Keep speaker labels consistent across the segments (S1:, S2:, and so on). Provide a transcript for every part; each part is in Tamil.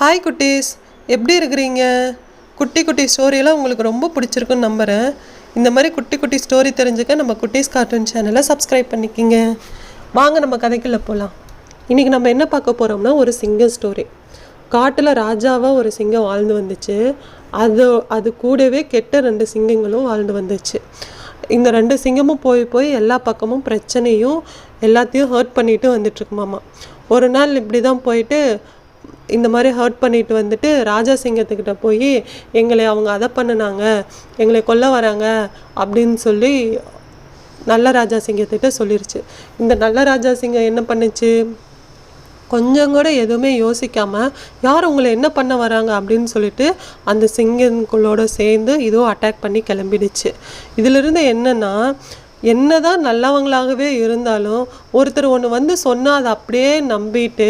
S1: ஹாய் குட்டீஸ். எப்படி இருக்கிறீங்க? குட்டி குட்டி ஸ்டோரியெல்லாம் உங்களுக்கு ரொம்ப பிடிச்சிருக்குன்னு நம்புகிறேன் இந்த மாதிரி குட்டி குட்டி ஸ்டோரி தெரிஞ்சுக்க நம்ம குட்டீஸ் கார்ட்டூன் சேனலை சப்ஸ்கிரைப் பண்ணிக்கிங்க. வாங்க நம்ம கதைக்குள்ளே போகலாம் இன்றைக்கி நம்ம என்ன பார்க்க போகிறோம்னா ஒரு சிங்கம் ஸ்டோரி காட்டில் ராஜாவாக ஒரு சிங்கம் வாழ்ந்து வந்துச்சு. அது அது கூடவே கெட்ட ரெண்டு சிங்கங்களும் வாழ்ந்து வந்துச்சு. இந்த ரெண்டு சிங்கமும் போய் போய் எல்லா பக்கமும் பிரச்சனையும் எல்லாத்தையும் ஹர்ட் பண்ணிட்டு வந்துட்டுருக்குமாமா ஒரு நாள் இப்படி தான் போயிட்டு இந்த மாதிரி ஹர்ட் பண்ணிட்டு வந்துட்டு ராஜா சிங்கத்துக்கிட்ட போய் எங்களை அவங்க அதை பண்ணுனாங்க எங்களை கொல்ல வராங்க அப்படின்னு சொல்லி நல்ல ராஜா சிங்கத்திட்ட சொல்லிருச்சு. இந்த நல்ல ராஜா சிங்கம் என்ன பண்ணுச்சு? கொஞ்சம் கூட எதுவுமே யோசிக்காமல் யார் உங்களை என்ன பண்ண வராங்க அப்படின்னு சொல்லிட்டு அந்த சிங்கங்களோட சேர்ந்து இதுவும் அட்டாக் பண்ணி கிளம்பிடுச்சு. இதிலிருந்து என்னென்னா என்னதான் நல்லவங்களாகவே இருந்தாலும் ஒருத்தர் ஒன்று வந்து சொன்னால் அதை அப்படியே நம்பிட்டு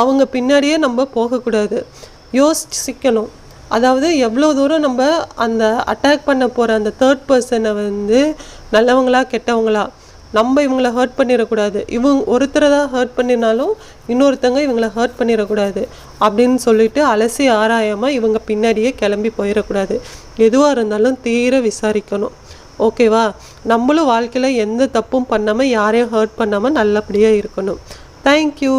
S1: அவங்க பின்னாடியே நம்ம போகக்கூடாது. யோசிக்கணும் அதாவது எவ்வளோ தூரம் நம்ம அந்த அட்டாக் பண்ண போகிற அந்த தேர்ட் பர்சனை வந்து நல்லவங்களா கெட்டவங்களா நம்ம இவங்கள ஹர்ட் பண்ணிடக்கூடாது. இவங்க ஒருத்தரை தான் ஹர்ட் பண்ணினாலும் இன்னொருத்தங்க இவங்களை ஹர்ட் பண்ணிடக்கூடாது. அப்படின்னு சொல்லிட்டு அலசி ஆராயாமல் இவங்க பின்னாடியே கிளம்பி போயிடக்கூடாது. எதுவாக இருந்தாலும் தீர விசாரிக்கணும். ஓகேவா நம்மளும் வாழ்க்கையில் எந்த தப்பும் பண்ணாமல் யாரையும் ஹர்ட் பண்ணாமல் நல்லபடியாக இருக்கணும். தேங்க்யூ